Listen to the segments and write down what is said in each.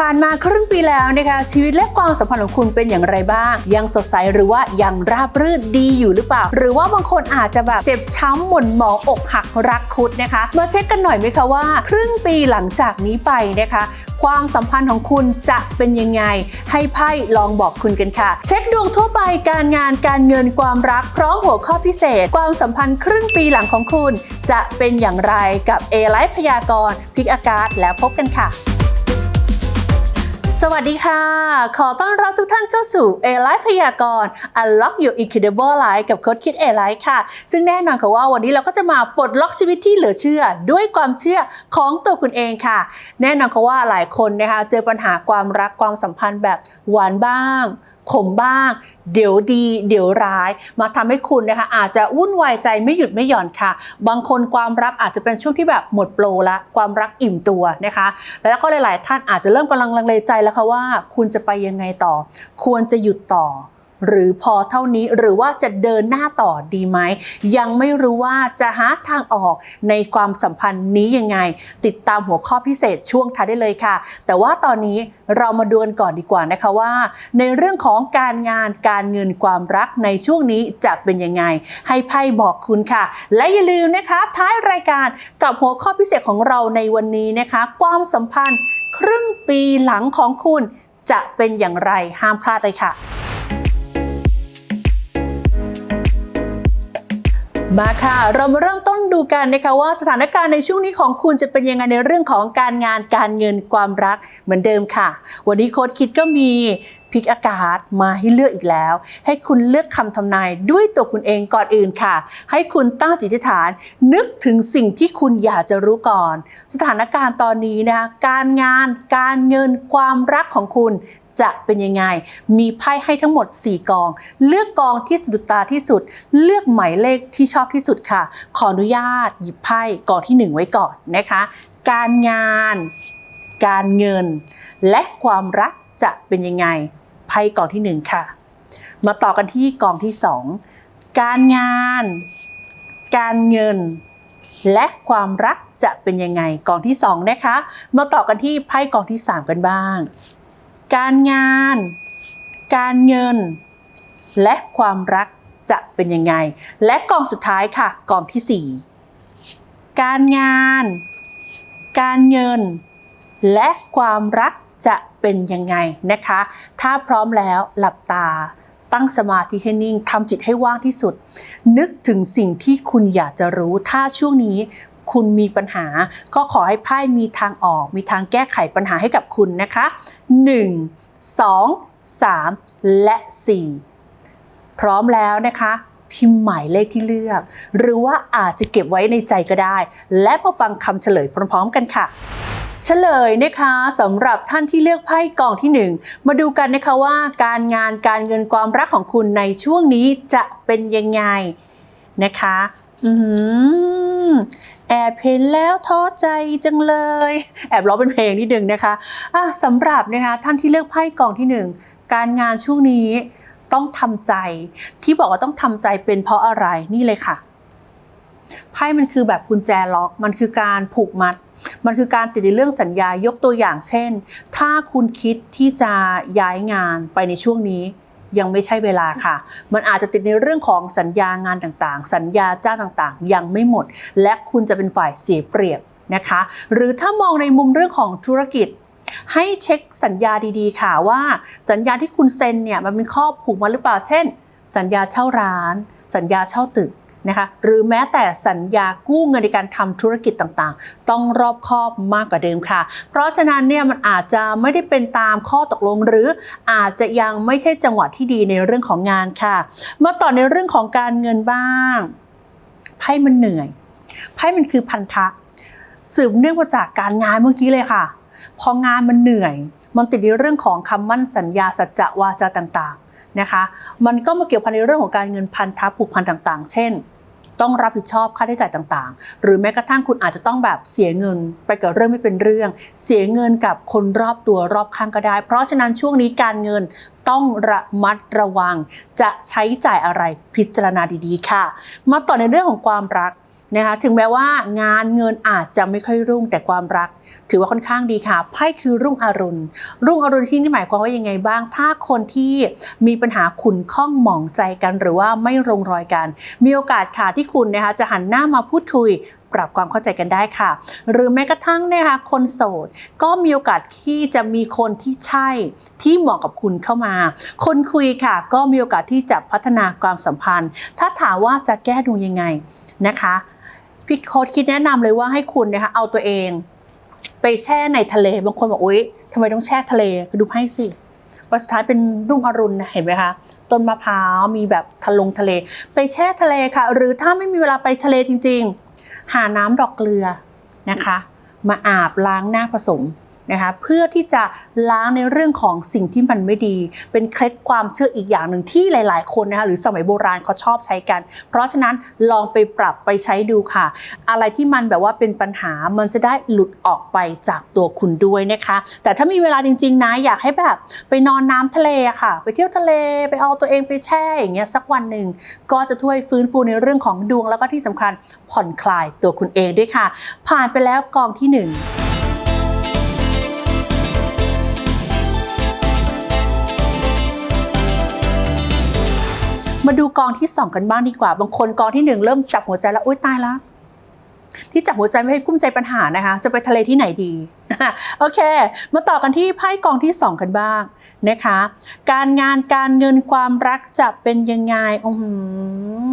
ผ่านมาครึ่งปีแล้วนะคะชีวิตและความสัมพันธ์ของคุณเป็นอย่างไรบ้าง ยังสดใสหรือว่ายังราบรื่นดีอยู่หรือเปล่า หรือว่าบางคนอาจจะแบบเจ็บช้ำหม่นหมองอกหักรักคุดนะคะ มาเช็คกันหน่อยไหมคะว่า ครึ่งปีหลังจากนี้ไปนะคะความสัมพันธ์ของคุณจะเป็นยังไง ให้ไพ่ลองบอกคุณกันค่ะ เช็คดวงทั่วไปการงานการเงินความรักพร้อมหัวข้อพิเศษ ความสัมพันธ์ครึ่งปีหลังของคุณ จะเป็นอย่างไรกับ A ไลฟ์พยากรณ์พิกอากาศแล้วพบกันค่ะ สวัสดีค่ะ ขอต้อนรับทุกท่านเข้าสู่ A Life พยากรณ์ Unlock Your Incredible Life กับโค้ดคิด A Life ค่ะ ซึ่งแน่นอนค่ะว่าวันนี้เราก็จะมาปลดล็อกชีวิตที่เหลือเชื่อ ด้วยความเชื่อของตัวคุณเองค่ะ แน่นอนค่ะว่าหลายคนนะคะเจอปัญหาความรักความสัมพันธ์แบบหวานบ้าง ขมบ้าง เดี๋ยวดี เดี๋ยวร้าย มาทำให้คุณนะคะอาจจะวุ่นวายใจไม่หยุดไม่หย่อนค่ะ บางคนความรักอาจจะเป็นช่วงที่แบบหมดโปรละความรักอิ่มตัวนะคะ แล้วก็หลาย ๆ ท่านอาจจะเริ่มกำลังลังเลใจแล้วค่ะว่า คุณจะไปยังไงต่อ ควรจะหยุดต่อ หรือพอเท่านี้หรือว่าจะเดินหน้าต่อดีไหม ยังไม่รู้ว่าจะหาทางออกในความสัมพันธ์นี้ยังไง ติดตามหัวข้อพิเศษช่วงท้ายได้เลยค่ะ แต่ว่าตอนนี้เรามาดูกันก่อนดีกว่านะคะว่า ในเรื่องของการงานการเงินความรักในช่วงนี้จะเป็นยังไง ให้ไพ่บอกคุณค่ะ และอย่าลืมนะคะท้ายรายการกับหัวข้อพิเศษของเราในวันนี้นะคะ ความสัมพันธ์ครึ่งปีหลังของคุณจะเป็นอย่างไรห้ามพลาดเลยค่ะ มาค่ะเรามาเริ่มต้นดูกันนะคะว่าสถานการณ์ในช่วงนี้ของคุณจะเป็นยังไงในเรื่องของการงานการเงินความรักเหมือนเดิมค่ะ วันนี้โค้ดคิดก็มี พิกอากาศมาให้เลือกอีกแล้ว ให้คุณเลือกคำทำนายด้วยตัวคุณเองก่อนอื่นค่ะ ให้คุณตั้งจิตอธิษฐาน นึกถึงสิ่งที่คุณอยากจะรู้ก่อน สถานการณ์ตอนนี้นะคะการงาน การเงินความรักของคุณจะเป็นยังไง มีไพ่ให้ทั้งหมด 4 กอง เลือกกองที่สะดุดตาที่สุด เลือกหมายเลขที่ชอบที่สุดค่ะ ขออนุญาตหยิบไพ่กองทีหนึ่1 ไว้ก่อนนะคะ การงาน การเงิน และความรักจะเป็นยังไง ไพ่กองที่1ค่ะ มาต่อกันที่กองที่2การงาน การเงิน และความรักจะเป็นยังไงกองที่2นะคะ มาต่อกันที่ไพ่กองที่3กันบ้าง การงาน การเงิน และความรักจะเป็นยังไง และกองสุดท้ายค่ะกองที่4การงาน การเงิน และความรัก จะเป็นยังไงนะคะ ถ้าพร้อมแล้วหลับตาตั้งสมาธิให้นิ่งทำจิตให้ว่างที่สุด นึกถึงสิ่งที่คุณอยากจะรู้ ถ้าช่วงนี้คุณมีปัญหา ก็ขอให้ไพ่มีทางออก มีทางแก้ไขปัญหาให้กับคุณนะคะ 1 2 3 และ 4 พร้อมแล้วนะคะ พิมพ์หมายเลขที่เลือก หรือว่าอาจจะเก็บไว้ในใจก็ได้ และมาฟังคำเฉลยพร้อมๆกันค่ะ เฉลยนะคะสำหรับท่านที่เลือกไพ่กองที่ 1 มาดูกันนะคะว่าการงานการเงินความรักของคุณในช่วงนี้จะเป็นยังไงนะคะอืมแอบเห็นแล้วท้อใจจังเลย แอบร้องเป็นเพลงนิดนึงนะคะะสำหรับนะคะท่านที่เลือกไพ่กองที่ 1 การงานช่วงนี้ต้องทำใจ ที่บอกว่าต้องทำใจเป็นเพราะอะไรนี่เลยค่ะ ไพ่มันคือแบบกุญแจล็อก มันคือการผูกมัด มันคือการติดในเรื่องสัญญายกตัวอย่างเช่น ถ้าคุณคิดที่จะย้ายงานไปในช่วงนี้ยังไม่ใช่เวลาค่ะ มันอาจจะติดในเรื่องของสัญญางานต่างๆ สัญญาจ้างต่างๆ ยังไม่หมด และคุณจะเป็นฝ่ายเสียเปรียบนะคะ หรือถ้ามองในมุมเรื่องของธุรกิจ ให้เช็คสัญญาดีๆ ค่ะว่า สัญญาที่คุณเซ็นเนี่ยมันเป็นข้อผูกมัดหรือเปล่า เช่น สัญญาเช่าร้าน สัญญาเช่าตึก นะคะหรือแม้แต่สัญญากู้เงินในการทำธุรกิจต่างๆ ต้องรอบคอบมากกว่าเดิมค่ะ เพราะฉะนั้นเนี่ยมันอาจจะไม่ได้เป็นตามข้อตกลง หรืออาจจะยังไม่ใช่จังหวะที่ดีในเรื่องของงานค่ะ มาต่อในเรื่องของการเงินบ้างไพ่มันเหนื่อยไพ่มันคือพันธะสืบเนื่องมาจากการงานเมื่อกี้เลยค่ะ พองานมันเหนื่อย มันติดในเรื่องของคำมั่นสัญญาสัจจะวาจาต่างๆนะคะ มันก็มาเกี่ยวพันในเรื่องของการเงินพันธะผูกพันต่างๆ เช่น ต้องรับผิดชอบค่าใช้จ่ายต่างๆ หรือแม้กระทั่งคุณอาจจะต้องแบบเสียเงินไปกับเรื่องไม่เป็นเรื่อง เสียเงินกับคนรอบตัวรอบข้างก็ได้ เพราะฉะนั้นช่วงนี้การเงินต้องระมัดระวัง จะใช้จ่ายอะไรพิจารณาดีๆ ค่ะ มาต่อในเรื่องของความรักนะคะถึงแม้ว่างานเงินอาจจะไม่ค่อยรุ่งแต่ความรัก ถือว่าค่อนข้างดีค่ะไพ่คือรุ่งอรุณ รุ่งอรุณที่นี่หมายความว่ายังไงบ้าง ถ้าคนที่มีปัญหาขุนข้องหมองใจกันหรือว่าไม่ลงรอยกัน มีโอกาสค่ะที่คุณนะคะจะหันหน้ามาพูดคุยปรับความเข้าใจกันได้ค่ะ หรือแม้กระทั่งนะคะคนโสดก็มีโอกาสที่จะมีคนที่ใช่ที่เหมาะกับคุณเข้ามา คนคุยค่ะ ก็มีโอกาสที่จะพัฒนาความสัมพันธ์ ถ้าถามว่าจะแก้ดวงยังไงนะคะพี่โค้ดคิดแนะนำเลยว่าให้คุณนะคะเอาตัวเอง ไปแช่ในทะเลบางคนบอกอุ๊ยทำไมต้องแช่ทะเลคือดูไพ่สิวันสุดท้ายเป็นรุ่งอรุณนะเห็นไหมคะต้นมะพร้าวมีแบบทะลงทะเล ไปแช่ทะเลค่ะ หรือถ้าไม่มีเวลาไปทะเลจริง ๆ หาน้ำดอกเกลือนะคะ มาอาบล้างหน้าผสม นะคะเพื่อที่จะล้างในเรื่องของสิ่งที่มันไม่ดี เป็นเคล็ดความเชื่ออีกอย่างหนึ่งที่หลาย ๆ คนนะคะหรือสมัยโบราณเขาชอบใช้กัน เพราะฉะนั้นลองไปปรับไปใช้ดูค่ะ อะไรที่มันแบบว่าเป็นปัญหามันจะได้หลุดออกไปจากตัวคุณด้วยนะคะ แต่ถ้ามีเวลาจริง ๆ นะอยากให้แบบไปนอนน้ำทะเลค่ะ ไปเที่ยวทะเลไปเอาตัวเองไปแช่อย่างเงี้ยสักวันหนึ่งก็จะช่วยฟื้นฟูในเรื่องของดวงแล้วก็ที่สำคัญผ่อนคลายตัวคุณเองด้วยค่ะ ผ่านไปแล้วกองที่ 1 มาดูกองที่สองกันบ้างดีกว่า บางคนกองที่หนึ่งเริ่มจับหัวใจแล้วอุ้ยตายแล้วที่จับหัวใจไม่ให้กุ้มใจปัญหานะคะ จะไปทะเลที่ไหนดี โอเค มาต่อกันที่ไพ่กองที่สองกันบ้างนะคะ การงานการเงินความรักจะเป็นยังไงอือหื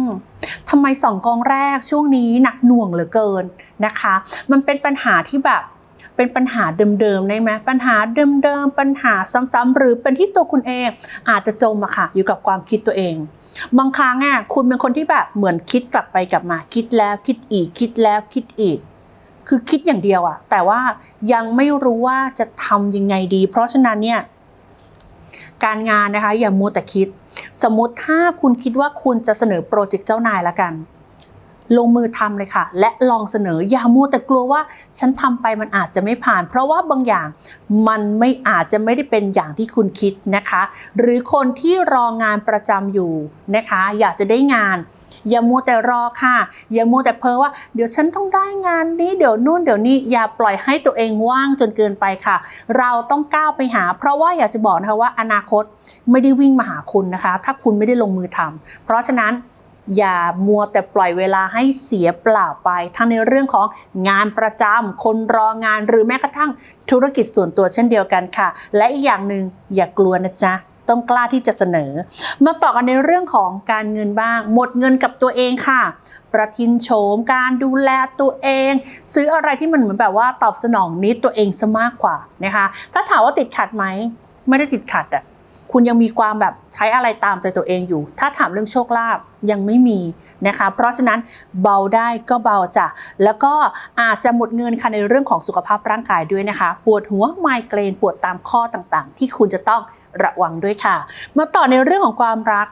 อทำไมสองกองแรกช่วงนี้หนักหน่วงเหลือเกินนะคะ มันเป็นปัญหาที่แบบ เป็นปัญหาเดิมๆได้ไหมปัญหาเดิมๆปัญหาซ้ำๆหรือเป็นที่ตัวคุณเอง อาจจะจมอะค่ะ อยู่กับความคิดตัวเองบางครั้งอะคุณเป็นคนที่แบบเหมือนคิดกลับไปกลับมา คิดแล้วคิดอีกคิดแล้วคิดอีก คือคิดอย่างเดียวอะ แต่ว่ายังไม่รู้ว่าจะทำยังไงดี เพราะฉะนั้นเนี่ยการงานนะคะอย่ามัวแต่คิด สมมติถ้าคุณคิดว่าคุณจะเสนอโปรเจกต์เจ้านายละกัน ลงมือทำเลยค่ะ และลองเสนออย่ามัวแต่กลัวว่าฉันทำไปมันอาจจะไม่ผ่าน เพราะว่าบางอย่างมันไม่อาจจะไม่ได้เป็นอย่างที่คุณคิดนะคะ หรือคนที่รองานประจำอยู่นะคะ อยากจะได้งานอย่ามัวแต่รอค่ะ อย่ามัวแต่เพ้อว่าเดี๋ยวฉันต้องได้งานนี้ เดี๋ยวนู่นเดี๋ยวนี้อย่าปล่อยให้ตัวเองว่างจนเกินไปค่ะ เราต้องก้าวไปหา เพราะว่าอยากจะบอกนะคะว่าอนาคตไม่ได้วิ่งมาหาคุณนะคะ ถ้าคุณไม่ได้ลงมือทำเพราะฉะนั้น อย่ามัวแต่ปล่อยเวลาให้เสียเปล่าไป ทั้งในเรื่องของงานประจำคนรองานหรือแม้กระทั่งธุรกิจส่วนตัวเช่นเดียวกันค่ะ และอีกอย่างหนึ่งอย่ากลัวนะจ๊ะต้องกล้าที่จะเสนอ มาต่อกันในเรื่องของการเงินบ้าง หมดเงินกับตัวเองค่ะ ประทินโฉมการดูแลตัวเอง ซื้ออะไรที่มันเหมือนแบบว่าตอบสนองนิดตัวเองซะมากกว่านะคะ ถ้าถามว่าติดขัดไหม ไม่ได้ติดขัดอะ คุณยังมีความแบบใช้อะไรตามใจตัวเองอยู่ ถ้าถามเรื่องโชคลาภยังไม่มีนะคะ เพราะฉะนั้นเบาได้ก็เบาจ้ะ แล้วก็อาจจะหมดเงินค่ะในเรื่องของสุขภาพร่างกายด้วยนะคะ ปวดหัวไมเกรนปวดตามข้อต่างๆ ที่คุณจะต้องระวังด้วยค่ะ มาต่อในเรื่องของความรัก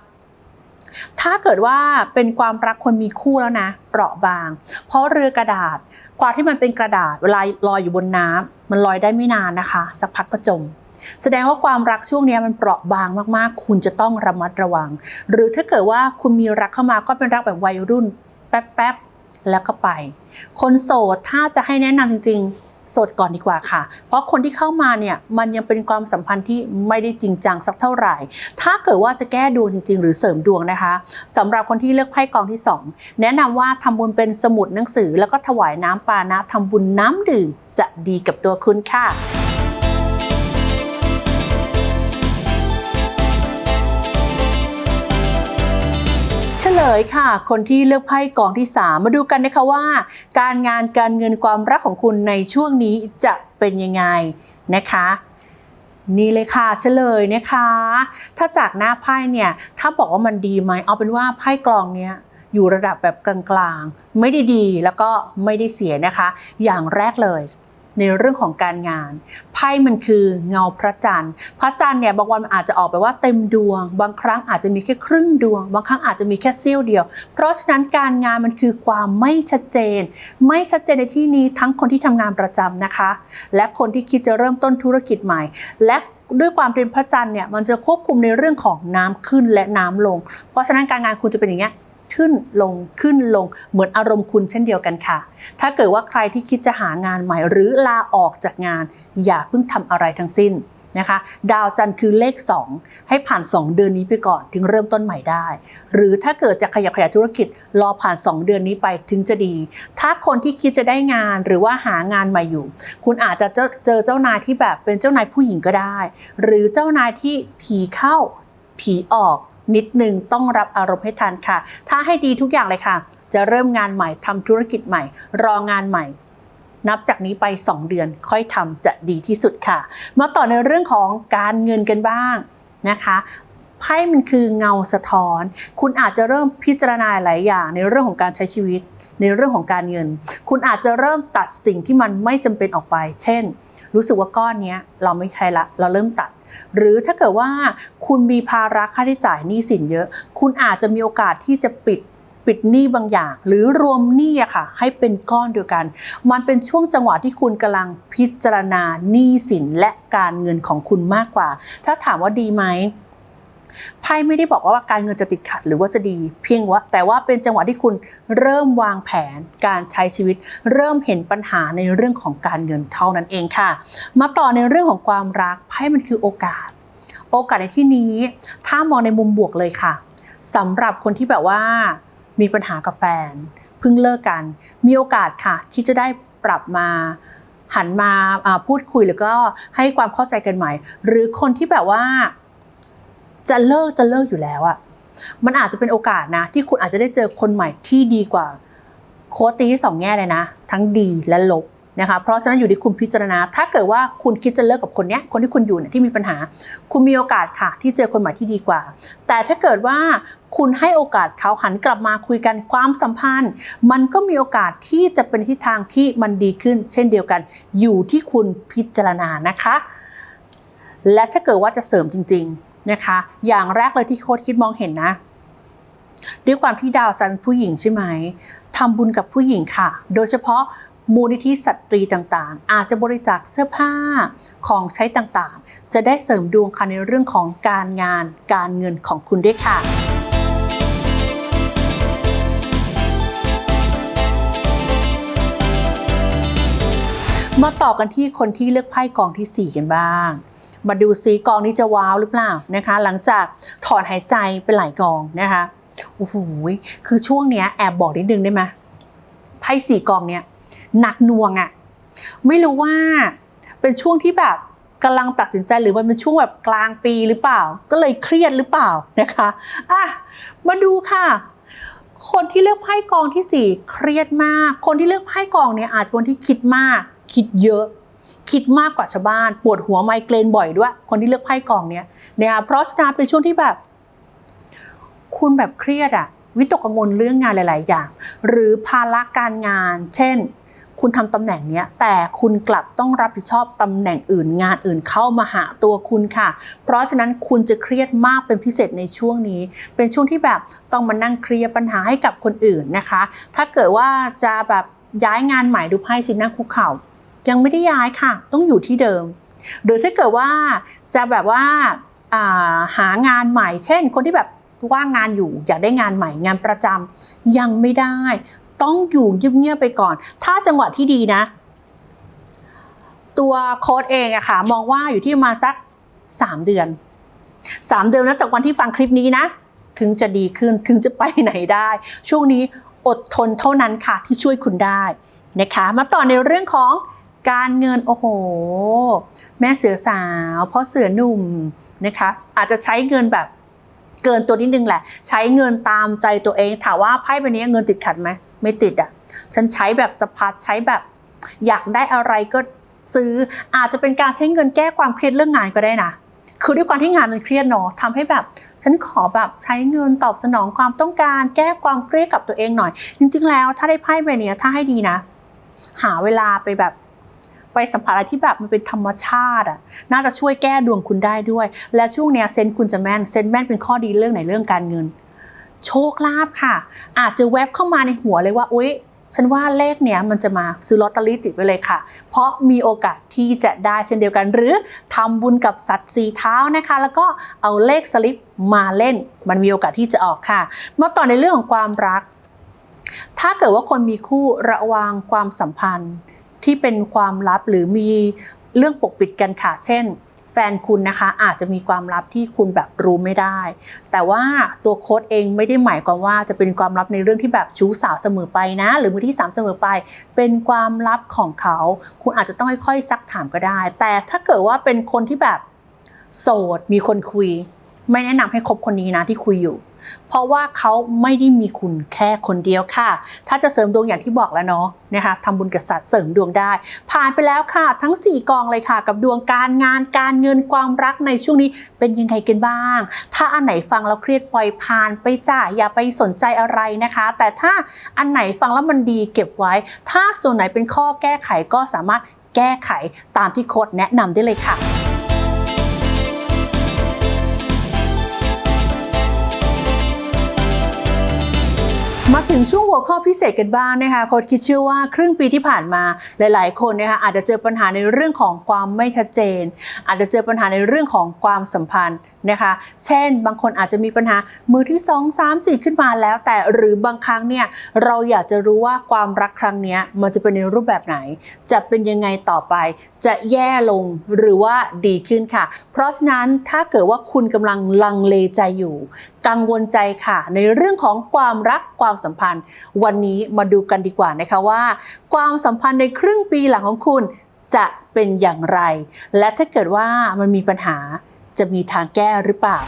ถ้าเกิดว่าเป็นความรักคนมีคู่แล้วนะเปราะบาง เพราะเรือกระดาษกว่าที่มันเป็นกระดาษเวลาลอยอยู่บนน้ำมันลอยได้ไม่นานนะคะ สักพักก็จม แสดงว่าความรักช่วงนี้มันเปราะบางมากๆ คุณจะต้องระมัดระวัง หรือถ้าเกิดว่าคุณมีรักเข้ามาก็เป็นรักแบบวัยรุ่น แป๊บๆแล้วก็ไป คนโสดถ้าจะให้แนะนำจริงๆ โสดก่อนดีกว่าค่ะ เพราะคนที่เข้ามาเนี่ยมันยังเป็นความสัมพันธ์ที่ไม่ได้จริงจังสักเท่าไหร่ ถ้าเกิดว่าจะแก้ดวงจริง ๆ หรือเสริมดวงนะคะสำหรับคนที่เลือกไพ่กองที่สองแนะนำว่าทำบุญเป็นสมุดหนังสือ แล้วก็ถวายน้ำปานะทำบุญน้ำดื่มจะดีกับตัวคุณค่ะ ลยค่ะ คนที่เลือกไพ่กองที่ 3 มาดูกันนะคะว่า การงานการเงินความรักของคุณในช่วงนี้จะเป็นยังไงนะคะนี่เลยค่ะเฉลยนะคะ ถ้าจากหน้าไพ่เนี่ย ถ้าบอกว่ามันดีไหมเอาเป็นว่าไพ่กลองเนี้ยอยู่ระดับแบบกลางๆ ไม่ได้ดีแล้วก็ไม่ได้เสียนะคะ อย่างแรกเลย ในเรื่องของการงาน ไพ่มันคือเงาพระจันทร์ พระจันทร์เนี่ยบางวันอาจจะออกไปว่าเต็มดวง บางครั้งอาจจะมีแค่ครึ่งดวง บางครั้งอาจจะมีแค่เสี้ยวเดียว เพราะฉะนั้นการงานมันคือความไม่ชัดเจน ไม่ชัดเจนในที่นี้ทั้งคนที่ทำงานประจำนะคะ และคนที่คิดจะเริ่มต้นธุรกิจใหม่ และด้วยความเป็นพระจันทร์เนี่ยมันจะควบคุมในเรื่องของน้ำขึ้นและน้ำลง เพราะฉะนั้นการงานคุณจะเป็นอย่างเงี้ย ขึ้นลงขึ้นลงเหมือนอารมณ์คุณเช่นเดียวกันค่ะ ถ้าเกิดว่าใครที่คิดจะหางานใหม่หรือลาออกจากงาน อย่าเพิ่งทำอะไรทั้งสิ้นนะคะ ดาวจันทร์คือเลข 2 ให้ผ่าน 2 เดือนนี้ไปก่อน ถึงเริ่มต้นใหม่ได้ หรือถ้าเกิดจะขยับขยายธุรกิจ รอผ่าน 2 เดือนนี้ไปถึงจะดี ถ้าคนที่คิดจะได้งานหรือว่าหางานใหม่อยู่ คุณอาจจะเจอเจอเจ้านายที่แบบเป็นเจ้านายผู้หญิงก็ได้ หรือเจ้านายที่ผีเข้าผีออก นิดนึงต้องรับอารมณ์ให้ทันค่ะ ถ้าให้ดีทุกอย่างเลยค่ะ จะเริ่มงานใหม่ทำธุรกิจใหม่ รองานใหม่ นับจากนี้ไป 2 เดือนค่อยทำจะดีที่สุดค่ะ มาต่อในเรื่องของการเงินกันบ้างนะคะไพ่มันคือเงาสะท้อน คุณอาจจะเริ่มพิจารณาหลายอย่างในเรื่องของการใช้ชีวิต ในเรื่องของการเงิน คุณอาจจะเริ่มตัดสิ่งที่มันไม่จำเป็นออกไป เช่น รู้สึกว่าก้อนนี้เราไม่ใช่ละ เราเริ่มตัด หรือถ้าเกิดว่าคุณมีภาระค่าใช้จ่ายหนี้สินเยอะ คุณอาจจะมีโอกาสที่จะปิดปิดหนี้บางอย่าง หรือรวมหนี้ค่ะ ให้เป็นก้อนเดียวกัน มันเป็นช่วงจังหวะที่คุณกำลังพิจารณาหนี้สินและการเงินของคุณมากกว่า ถ้าถามว่าดีไหม ไพ่ไม่ได้บอกว่าการเงินจะติดขัดหรือว่าจะดีเพียงว่า แต่ว่าเป็นจังหวะที่คุณเริ่มวางแผนการใช้ชีวิต เริ่มเห็นปัญหาในเรื่องของการเงินเท่านั้นเองค่ะ มาต่อในเรื่องของความรักไพ่มันคือโอกาส โอกาสในที่นี้ ถ้ามองในมุมบวกเลยค่ะสำหรับคนที่แบบว่ามีปัญหากับแฟนเพิ่งเลิกกัน มีโอกาสค่ะ ที่จะได้ปรับมาหันมาพูดคุยแล้วก็ให้ความเข้าใจกันใหม่ หรือคนที่แบบว่า จะเลิกจะเลิกอยู่แล้วอะมันอาจจะเป็นโอกาสนะ ที่คุณอาจจะได้เจอคนใหม่ที่ดีกว่า โค้ดตีที่สองแง่เลยนะ ทั้งดีและลบนะคะเพราะฉะนั้นอยู่ที่คุณพิจารณา ถ้าเกิดว่าคุณคิดจะเลิกกับคนเนี้ยคนที่คุณอยู่เนี่ยที่มีปัญหา คุณมีโอกาสค่ะ ที่เจอคนใหม่ที่ดีกว่า แต่ถ้าเกิดว่าคุณให้โอกาสเขาหันกลับมาคุยกันความสัมพันธ์ มันก็มีโอกาสที่จะเป็นทิศทางที่มันดีขึ้น เช่นเดียวกัน อยู่ที่คุณพิจารณานะคะ และถ้าเกิดว่าจะเสริมจริง ๆ นะคะ อย่างแรกเลยที่โค้ดคิดมองเห็นนะ ด้วยความที่ดาวจันทร์ผู้หญิงใช่ไหมทำบุญกับผู้หญิงค่ะ โดยเฉพาะมูลนิธิสตรีต่างๆ อาจจะบริจาคเสื้อผ้าของใช้ต่างๆ จะได้เสริมดวงค่ะในเรื่องของการงานการเงินของคุณด้วยค่ะ มาต่อกันที่คนที่เลือกไพ่กองทีสี่4 กันบ้าง มาดูซิกองนี้จะว้าวหรือเปล่านะคะ หลังจากถอนหายใจเป็นหลายกองนะคะโอ้โหคือช่วงเนี้ยแอบบอกนิดนึงได้ไหมไพ่สี่กองเนี้ยหนักหน่วงอะไม่รู้ว่าเป็นช่วงที่แบบกำลังตัดสินใจหรือมันเป็นช่วงแบบกลางปีหรือเปล่า ก็เลยเครียดหรือเปล่านะคะอะมาดูค่ะ คนที่เลือกไพ่กองที่สี่เครียดมาก คนที่เลือกไพ่กองเนี่ยอาจจะคนที่คิดมาก คิดเยอะ คิดมากกว่าชาวบ้าน ปวดหัวไมเกรนบ่อยด้วย คนที่เลือกไพ่กองเนี้ยนะคะเพราะฉะนั้นเป็นช่วงที่แบบ คุณแบบเครียดอะวิตกกังวลเรื่องงานหลาย ๆ อย่าง หรือภาระการงาน เช่น คุณทำตำแหน่งเนี้ยแต่คุณกลับต้องรับผิดชอบตำแหน่งอื่นงานอื่นเข้ามาหาตัวคุณค่ะ เพราะฉะนั้นคุณจะเครียดมากเป็นพิเศษในช่วงนี้ เป็นช่วงที่แบบต้องมานั่งเคลียร์ปัญหาให้กับคนอื่นนะคะ ถ้าเกิดว่าจะแบบย้ายงานใหม่ดูไพ่ชินนั่งคุกเข่า ยังไม่ได้ย้ายค่ะ ต้องอยู่ที่เดิม หรือถ้าเกิดว่าจะแบบว่าาหางานใหม่ เช่น คนที่แบบว่างงานอยู่อยากได้งานใหม่งานประจำยังไม่ได้ ต้องอยู่เงียบๆไปก่อน ถ้าจังหวะที่ดีนะ ตัวโค้ดเองอะค่ะ มองว่าอยู่ที่มาสัก 3 เดือน 3 เดือนนะจากวันที่ฟังคลิปนี้นะ ถึงจะดีขึ้นถึงจะไปไหนได้ ช่วงนี้อดทนเท่านั้นค่ะที่ช่วยคุณได้นะคะ มาต่อในเรื่องของ การเงินโอ้โห แม่เสือสาวพ่อเสือหนุ่มนะคะอาจจะใช้เงินแบบเกินตัวนิดนึงแหละ ใช้เงินตามใจตัวเองถามว่าไพ่ใบนี้เงินติดขัดไหมไม่ติดอะฉันใช้แบบสะพัดใช้แบบ อยากได้อะไรก็ซื้ออาจจะเป็นการใช้เงินแก้ความเครียดเรื่องงานก็ได้นะคือด้วยความที่งานมันเครียดเนาะทำให้แบบ ฉันขอแบบใช้เงินตอบสนองความต้องการ แก้ความเครียดกับตัวเองหน่อย จริง ๆ แล้วถ้าได้ไพ่ใบนี้ถ้าให้ดีนะ หาเวลาไปแบบ ไปสัมผัสอะไรที่แบบมันเป็นธรรมชาติอะน่าจะช่วยแก้ดวงคุณได้ด้วย และช่วงเนี้ยเซนคุณจะแม่นเซนแม่นเป็นข้อดีเรื่องไหนเรื่องการเงิน โชคลาภค่ะ อาจจะแวบเข้ามาในหัวเลยว่าอุ๊ยฉันว่าเลขเนี้ยมันจะมาซื้อลอตเตอรี่ติดไว้เลยค่ะ เพราะมีโอกาสที่จะได้เช่นเดียวกัน หรือทำบุญกับสัตว์สีเท้านะคะ แล้วก็เอาเลขสลิปมาเล่น มันมีโอกาสที่จะออกค่ะ มาต่อในเรื่องของความรัก ถ้าเกิดว่าคนมีคู่ระวังความสัมพันธ์ ที่เป็นความลับหรือมีเรื่องปกปิดกันค่ะ เช่น แฟนคุณนะคะอาจจะมีความลับที่คุณแบบรู้ไม่ได้ แต่ว่าตัวโค้ดเองไม่ได้หมายความว่าจะเป็นความลับในเรื่องที่แบบชู้สาวเสมอไปนะ หรือมือที่สามเสมอไป เป็นความลับของเขา คุณอาจจะต้องค่อยๆซักถามก็ได้ แต่ถ้าเกิดว่าเป็นคนที่แบบโสดมีคนคุย ไม่แนะนำให้คบคนนี้นะที่คุยอยู่ เพราะว่าเขาไม่ได้มีคุณแค่คนเดียวค่ะ ถ้าจะเสริมดวงอย่างที่บอกแล้วเนาะนะคะทำบุญกับสัตว์เสริมดวงได้ ผ่านไปแล้วค่ะ ทั้ง 4 กองเลยค่ะ กับดวงการงานการเงินความรักในช่วงนี้เป็นยังไงกันบ้าง ถ้าอันไหนฟังแล้วเครียดปล่อยผ่านไปจ้าอย่าไปสนใจอะไรนะคะ แต่ถ้าอันไหนฟังแล้วมันดีเก็บไว้ ถ้าส่วนไหนเป็นข้อแก้ไขก็สามารถแก้ไขตามที่โค้ดแนะนำได้เลยค่ะ มาถึงช่วงหัวข้อพิเศษกันบ้างนะคะโค้ดคิดเชื่อว่าครึ่งปีที่ผ่านมาหลาย ๆ คนนะคะอาจจะเจอปัญหาในเรื่องของความไม่ชัดเจน อาจจะเจอปัญหาในเรื่องของความสัมพันธ์นะคะ เช่น บางคนอาจจะมีปัญหามือที่ 2 3 4 ขึ้นมาแล้ว แต่หรือบางครั้งเนี่ยเราอยากจะรู้ว่าความรักครั้งนี้มันจะเป็นในรูปแบบไหน จะเป็นยังไงต่อไป จะแย่ลงหรือว่าดีขึ้นค่ะ เพราะฉะนั้นถ้าเกิดว่าคุณกำลังลังเลใจอยู่ กังวลใจค่ะ ในเรื่องของความรักความสัมพันธ์ วันนี้มาดูกันดีกว่านะคะว่า ความสัมพันธ์ในครึ่งปีหลังของคุณจะเป็นอย่างไร และถ้าเกิดว่ามันมีปัญหาจะมีทางแก้หรือเปล่า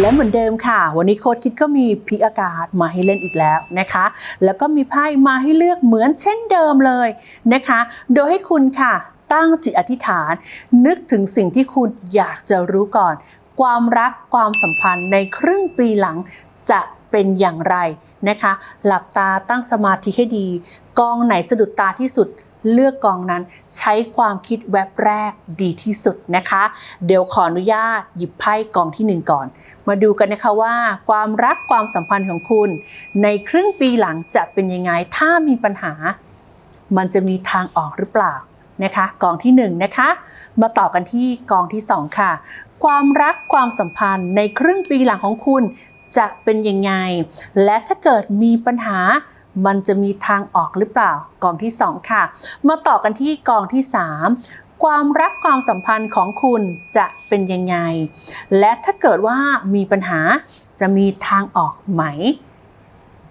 และเหมือนเดิมค่ะ วันนี้โค้ดคิดก็มีพิอากาศมาให้เล่นอีกแล้วนะคะ แล้วก็มีไพ่มาให้เลือกเหมือนเช่นเดิมเลยนะคะ โดยให้คุณค่ะตั้งจิตอธิษฐาน นึกถึงสิ่งที่คุณอยากจะรู้ก่อน ความรักความสัมพันธ์ในครึ่งปีหลังจะเป็นอย่างไรนะคะ หลับตาตั้งสมาธิให้ดี กองไหนสะดุดตาที่สุด เลือกกองนั้นใช้ความคิดแวบแรกดีที่สุดนะคะ เดี๋ยวขออนุญาตหยิบไพ่กองที่หนึ่งก่อน มาดูกันนะคะว่า ความรักความสัมพันธ์ของคุณ ในครึ่งปีหลังจะเป็นยังไงถ้ามีปัญหา มันจะมีทางออกหรือเปล่านะคะกองที่หนึ่งนะคะ มาต่อกันที่กองที่สองค่ะ ความรักความสัมพันธ์ในครึ่งปีหลังของคุณจะเป็นยังไง และถ้าเกิดมีปัญหา มันจะมีทางออกหรือเปล่า กองที่สองค่ะ มาต่อกันที่กองที่สามความรักความสัมพันธ์ของคุณจะเป็นยังไง และถ้าเกิดว่ามีปัญหาจะมีทางออกไหม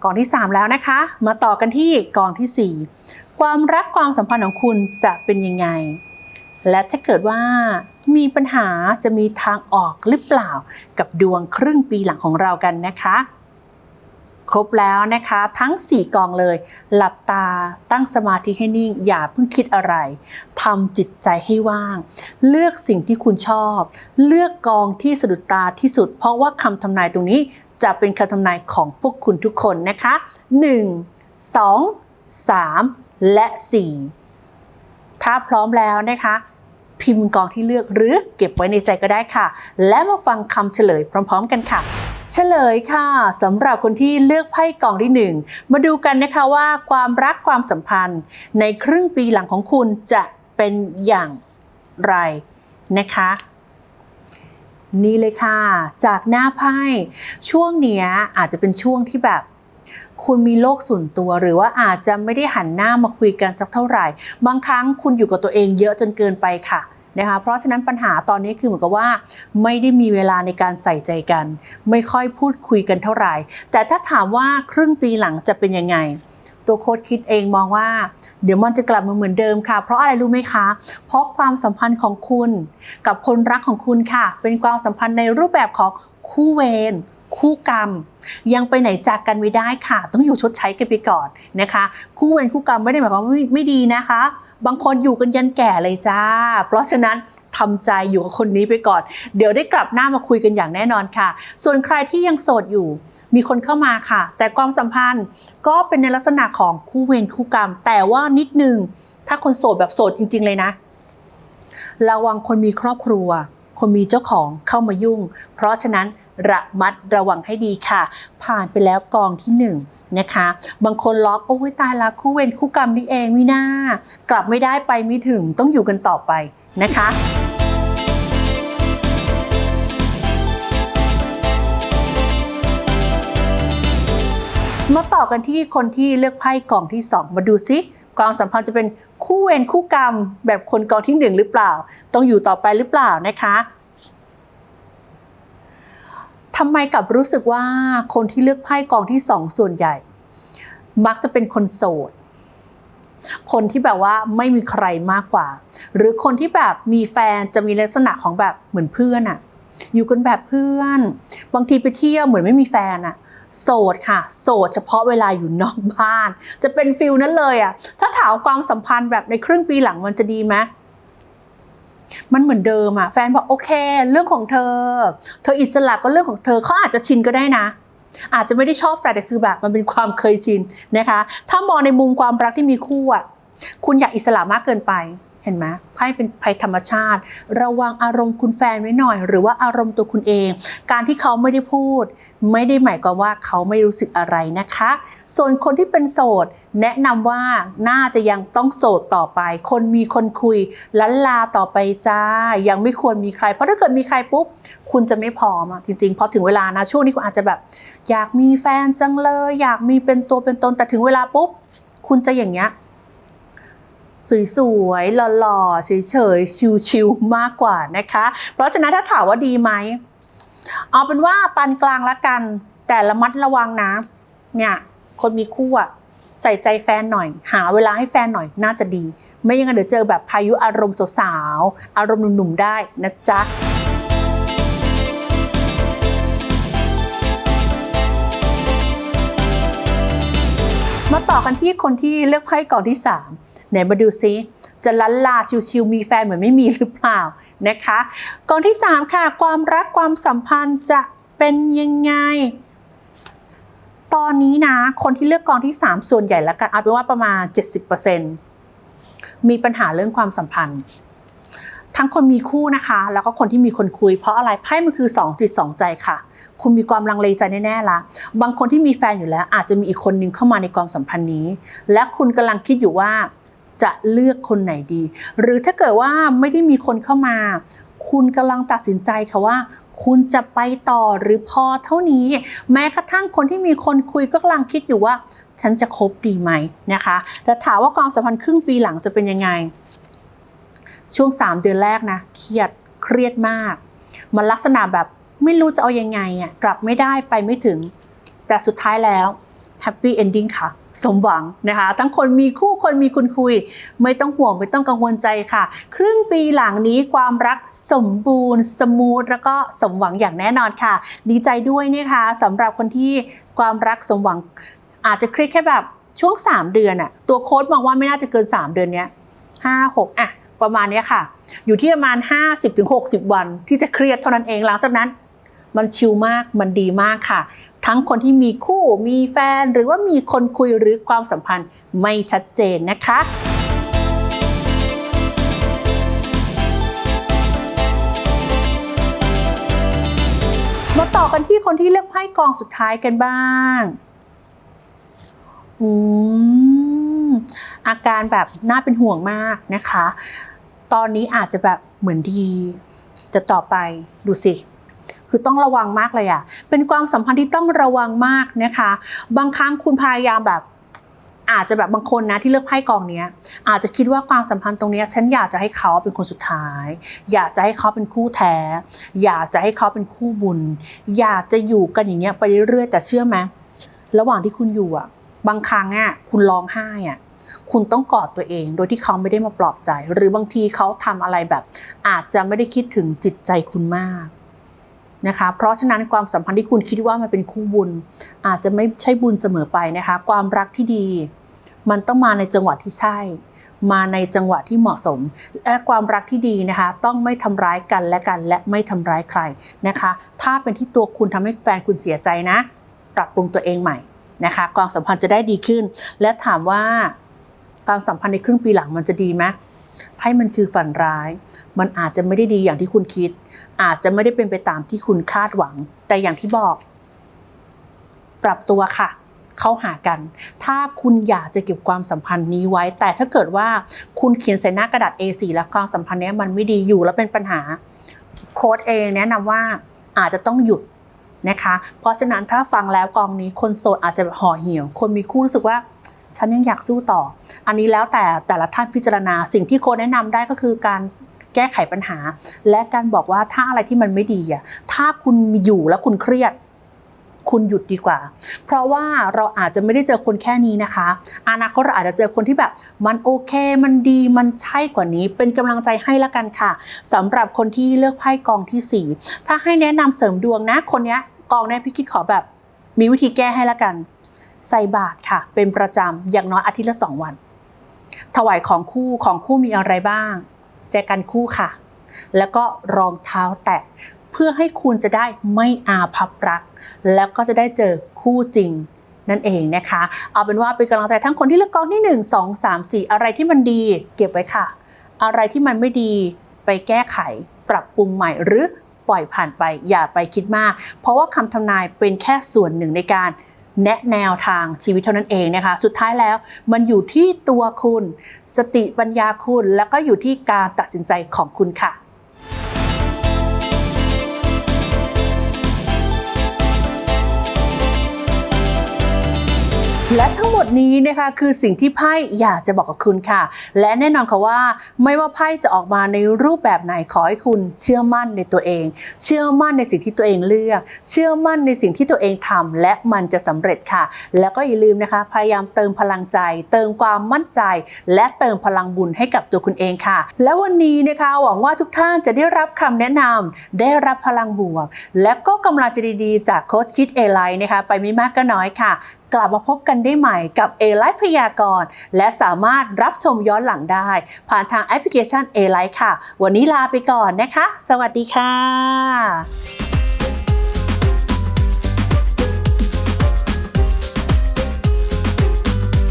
กองที่ 3 แล้วนะคะ มาต่อกันที่กองทีสี่ 4 ความรักความสัมพันธ์ของคุณจะเป็นยังไง และถ้าเกิดว่ามีปัญหาจะมีทางออกหรือเปล่ากับดวงครึ่งปีหลังของเรากันนะคะ ครบแล้วนะคะ ทั้ง 4 กองเลย หลับตาตั้งสมาธิให้นิ่ง อย่าเพิ่งคิดอะไรทำจิตใจให้ว่าง เลือกสิ่งที่คุณชอบ เลือกกองที่สะดุดตาที่สุด เพราะว่าคำทำนายตรงนี้จะเป็นคำทำนายของพวกคุณทุกคนนะคะ 1 2 3 และ 4 ถ้าพร้อมแล้วนะคะพิมพ์กองที่เลือกหรือเก็บไว้ในใจก็ได้ค่ะ และมาฟังคำเฉลยพร้อม ๆ กันค่ะ เฉลยค่ะสำหรับคนที่เลือกไพ่กองที่หนึ่งมาดูกันนะคะว่าความรักความสัมพันธ์ ในครึ่งปีหลังของคุณจะเป็นอย่างไรนะคะ นี่เลยค่ะ จากหน้าไพ่ช่วงเนี้ยอาจจะเป็นช่วงที่แบบคุณมีโลกส่วนตัวหรือว่าอาจจะไม่ได้หันหน้ามาคุยกันสักเท่าไหร่ บางครั้งคุณอยู่กับตัวเองเยอะจนเกินไปค่ะ นะคะเพราะฉะนั้นปัญหาตอนนี้คือเหมือนกับว่า ไม่ได้มีเวลาในการใส่ใจกัน ไม่ค่อยพูดคุยกันเท่าไหร่ แต่ถ้าถามว่าครึ่งปีหลังจะเป็นยังไง ตัวโค้ดคิดเองมองว่า เดี๋ยวมันจะกลับมาเหมือนเดิมค่ะ เพราะอะไรรู้ไหมคะ เพราะความสัมพันธ์ของคุณ กับคนรักของคุณค่ะ เป็นความสัมพันธ์ในรูปแบบของคู่เวรคู่กรรม ยังไปไหนจากกันไม่ได้ค่ะ ต้องอยู่ชดใช้กันไปก่อนนะคะ คู่เวรคู่กรรมไม่ได้หมายความว่าไม่ไม่ดีนะคะ บางคนอยู่กันยันแก่เลยจ้า เพราะฉะนั้นทำใจอยู่กับคนนี้ไปก่อน เดี๋ยวได้กลับหน้ามาคุยกันอย่างแน่นอนค่ะ ส่วนใครที่ยังโสดอยู่มีคนเข้ามาค่ะ แต่ความสัมพันธ์ก็เป็นในลักษณะของคู่เวรคู่กรรม แต่ว่านิดนึง ถ้าคนโสดแบบโสดจริง ๆ เลยนะ ระวังคนมีครอบครัว คนมีเจ้าของเข้ามายุ่ง เพราะฉะนั้น ระมัดระวังให้ดีค่ะ ผ่านไปแล้วกองที่หนึ่งนะคะ บางคนล็อกโอ้ยตายละคู่เวรคู่กรรมนี่เองไม่น่ากลับไม่ได้ไปไม่ถึงต้องอยู่กันต่อไปนะคะมาต่อกันที่คนที่เลือกไพ่กล่องที่ 2 มาดูซิความสัมพันธ์จะเป็นคู่เวรคู่กรรมแบบคนกองที่ 1 หรือเปล่า ต้องอยู่ต่อไปหรือเปล่านะคะ ทำไมกลับรู้สึกว่าคนที่เลือกไพ่กองที่2ส่วนใหญ่ มักจะเป็นคนโสด คนที่แบบว่าไม่มีใครมากกว่า หรือคนที่แบบมีแฟนจะมีลักษณะของแบบเหมือนเพื่อนอะอยู่กันแบบเพื่อน บางทีไปเที่ยวเหมือนไม่มีแฟนอะโสดค่ะ โสดเฉพาะเวลาอยู่นอกบ้าน จะเป็นฟิลนั้นเลยอะถ้าถามความสัมพันธ์แบบในครึ่งปีหลังมันจะดีไหม มันเหมือนเดิมอะแฟนบอกโอเค เรื่องของเธอ เธออิสระก็เรื่องของเธอเขาอาจจะชินก็ได้นะ อาจจะไม่ได้ชอบใจแต่คือแบบมันเป็นความเคยชินนะคะ ถ้ามองในมุมความรักที่มีคู่อะคุณอยากอิสระมากเกินไป เห็นไหมไพ่เป็นภัยธรรมชาติ ระวังอารมณ์คุณแฟนไว้หน่อย หรือว่าอารมณ์ตัวคุณเอง การที่เขาไม่ได้พูด ไม่ได้หมายความว่าเขาไม่รู้สึกอะไรนะคะ ส่วนคนที่เป็นโสด แนะนำว่าน่าจะยังต้องโสดต่อไป คนมีคนคุยลันลาต่อไปจ้า ยังไม่ควรมีใคร เพราะถ้าเกิดมีใครปุ๊บ คุณจะไม่พร้อมจริงๆพอถึงเวลานะช่วงนี้คุณอาจจะแบบ อยากมีแฟนจังเลย อยากมีเป็นตัวเป็นตนแต่ถึงเวลาปุ๊บ คุณจะอย่างเงี้ย สวยๆ หล่อๆ เฉยๆ ชิวๆ มากกว่านะคะ เพราะฉะนั้นถ้าถามว่าดีไหม เอาเป็นว่าปานกลางละกัน แต่ระมัดระวังนะ เนี่ย คนมีคู่อะใส่ใจแฟนหน่อย หาเวลาให้แฟนหน่อยน่าจะดี ไม่อย่างนั้นเดี๋ยวเจอแบบพายุอารมณ์สาวๆ อารมณ์หนุ่มๆ ได้นะจ๊ะมาต่อกันที่คนที่เลือกไพ่ก่องที่ 3 ไหนมาดูซิจะลันลาชิวๆมีแฟนเหมือนไม่มีหรือเปล่านะคะก่องที่ 3 ค่ะ ความรักความสัมพันธ์จะเป็นยังไง ตอนนี้นะ คนที่เลือกกองที่ 3 ส่วนใหญ่แล้วกันเอาเป็นว่าประมาณ 70%มีปัญหาเรื่องความสัมพันธ์ ทั้งคนมีคู่นะคะ แล้วก็คนที่มีคนคุย เพราะอะไรไพ่มันคือ2จิต2ใจค่ะ คุณมีความลังเลใจแน่ๆละบางคนที่มีแฟนอยู่แล้ว อาจจะมีอีกคนนึงเข้ามาในความสัมพันธ์นี้ และคุณกำลังคิดอยู่ว่า จะเลือกคนไหนดี หรือถ้าเกิดว่าไม่ได้มีคนเข้ามา คุณกำลังตัดสินใจค่ะว่า คุณจะไปต่อหรือพอเท่านี้ แม้กระทั่งคนที่มีคนคุยก็กำลังคิดอยู่ว่า ฉันจะคบดีไหมนะคะ แต่ถามว่าความสัมพันธ์ครึ่งปีหลังจะเป็นยังไง ช่วง 3 เดือนแรกนะเครียดเครียดมาก มันลักษณะแบบไม่รู้จะเอายังไงอะกลับไม่ได้ไปไม่ถึง แต่สุดท้ายแล้วแฮปปี้เอนดิ้งค่ะ สมหวังนะคะ ทั้งคนมีคู่คนมีคุณคุย ไม่ต้องห่วงไม่ต้องกังวลใจค่ะ ครึ่งปีหลังนี้ความรักสมบูรณ์ สมูทแล้วก็สมหวังอย่างแน่นอนค่ะ ดีใจด้วยนะคะสำหรับคนที่ความรักสมหวัง อาจจะครียดแค่แบบช่วง 3 เดือนอะตัวโค้ดมองว่าไม่น่าจะเกิน 3 เดือนเนี้ยห้าหกอะประมาณนี้ค่ะ อยู่ที่ประมาณ 50-60 วันที่จะเครียดเท่านั้นเองหลังจากนั้น มันชิลมากมันดีมากค่ะ ทั้งคนที่มีคู่มีแฟน หรือว่ามีคนคุยหรือความสัมพันธ์ไม่ชัดเจนนะคะมาต่อกันที่คนที่เลือกไพ่กองสุดท้ายกันบ้างอืมอาการแบบน่าเป็นห่วงมากนะคะ ตอนนี้อาจจะแบบเหมือนดี แต่ต่อไปดูสิ คือต้องระวังมากเลยอะเป็นความสัมพันธ์ที่ต้องระวังมากนะคะ บางครั้งคุณพยายามแบบอาจจะแบบบางคนนะที่เลือกไพ่กองเนี้ยอาจจะคิดว่าความสัมพันธ์ตรงเนี้ยฉันอยากจะให้เขาเป็นคนสุดท้าย อยากจะให้เขาเป็นคู่แท้ อยากจะให้เขาเป็นคู่บุญ อยากจะอยู่กันอย่างเงี้ยไปเรื่อยๆแต่เชื่อไหมระหว่างที่คุณอยู่อะบางครั้งอะคุณร้องไห้อะคุณต้องกอดตัวเอง โดยที่เขาไม่ได้มาปลอบใจ หรือบางทีเขาทำอะไรแบบ อาจจะไม่ได้คิดถึงจิตใจคุณมาก นะคะ เพราะฉะนั้นความสัมพันธ์ที่คุณคิดว่ามันเป็นคู่บุญ อาจจะไม่ใช่บุญเสมอไปนะคะ ความรักที่ดี มันต้องมาในจังหวะที่ใช่ มาในจังหวะที่เหมาะสม และความรักที่ดีนะคะ ต้องไม่ทำร้ายกันและกัน และไม่ทำร้ายใครนะคะ ถ้าเป็นที่ตัวคุณทำให้แฟนคุณเสียใจนะ ปรับปรุงตัวเองใหม่นะคะความสัมพันธ์จะได้ดีขึ้น และถามว่าความสัมพันธ์ในครึ่งปีหลังมันจะดีไหมไพ่มันคือฝันร้าย มันอาจจะไม่ได้ดีอย่างที่คุณคิด อาจจะไม่ได้เป็นไปตามที่คุณคาดหวัง แต่อย่างที่บอก ปรับตัวค่ะ เข้าหากัน ถ้าคุณอยากจะเก็บความสัมพันธ์นี้ไว้ แต่ถ้าเกิดว่าคุณเขียนใส่หน้ากระดาษ A4 แล้วความสัมพันธ์นี้มันไม่ดีอยู่แล้วเป็นปัญหา โค้ดเองแนะนำว่าอาจจะต้องหยุดนะคะ เพราะฉะนั้นถ้าฟังแล้วกองนี้คนโสดอาจจะห่อเหี่ยว คนมีคู่รู้สึกว่าฉันยังอยากสู้ต่อ อันนี้แล้วแต่แต่ละท่านพิจารณา สิ่งที่โค้ดแนะนำได้ก็คือการ แก้ไขปัญหา และการบอกว่าถ้าอะไรที่มันไม่ดีอะถ้าคุณอยู่แล้วคุณเครียด คุณหยุดดีกว่า เพราะว่าเราอาจจะไม่ได้เจอคนแค่นี้นะคะ อนาคตเราอาจจะเจอคนที่แบบ มันโอเค มันดีมันใช่กว่านี้ เป็นกำลังใจให้ละกันค่ะสำหรับคนที่เลือกไพ่กองที่สี่ถ้าให้แนะนำเสริมดวงนะ คนนี้กองนี้พี่คิดขอแบบมีวิธีแก้ให้ละกัน ใส่บาตรค่ะ เป็นประจำอย่างน้อยอาทิตย์ละสองวัน ถวายของคู่ของคู่มีอะไรบ้าง แจกันคู่ค่ะ แล้วก็รองเท้าแตะเพื่อให้คุณจะได้ไม่อาภัพรัก แล้วก็จะได้เจอคู่จริงนั่นเองนะคะ เอาเป็นว่าเป็นกำลังใจทั้งคนที่เลือกกองที่ 1 2 3 4 อะไรที่มันดี เก็บไว้ค่ะ อะไรที่มันไม่ดีไปแก้ไข ปรับปรุงใหม่หรือปล่อยผ่านไปอย่าไปคิดมาก เพราะว่าคำทำนายเป็นแค่ส่วนหนึ่งในการ แนะแนวทางชีวิตเท่านั้นเองนะคะ สุดท้ายแล้วมันอยู่ที่ตัวคุณ สติปัญญาคุณ แล้วก็อยู่ที่การตัดสินใจของคุณค่ะ และทั้งหมดนี้นะคะคือสิ่งที่ไพ่อยากจะบอกกับคุณค่ะ และแน่นอนค่ะว่า ไม่ว่าไพ่จะออกมาในรูปแบบไหนขอให้คุณเชื่อมั่นในตัวเอง เชื่อมั่นในสิ่งที่ตัวเองเลือก เชื่อมั่นในสิ่งที่ตัวเองทำและมันจะสำเร็จค่ะ แล้วก็อย่าลืมนะคะ พยายามเติมพลังใจ เติมความมั่นใจ และเติมพลังบุญให้กับตัวคุณเองค่ะ และวันนี้นะคะหวังว่าทุกท่านจะได้รับคำแนะนำได้รับพลังบวก และก็กำลังใจดีๆ จากโค้ชคิดเอไลน์นะคะไปไม่มากก็น้อยค่ะ กลับมาพบกันได้ใหม่กับ A Life พยากรณ์และสามารถรับชมย้อนหลังได้ ผ่านทางแอปพลิเคชัน A Life ค่ะ วันนี้ลาไปก่อนนะคะ สวัสดีค่ะ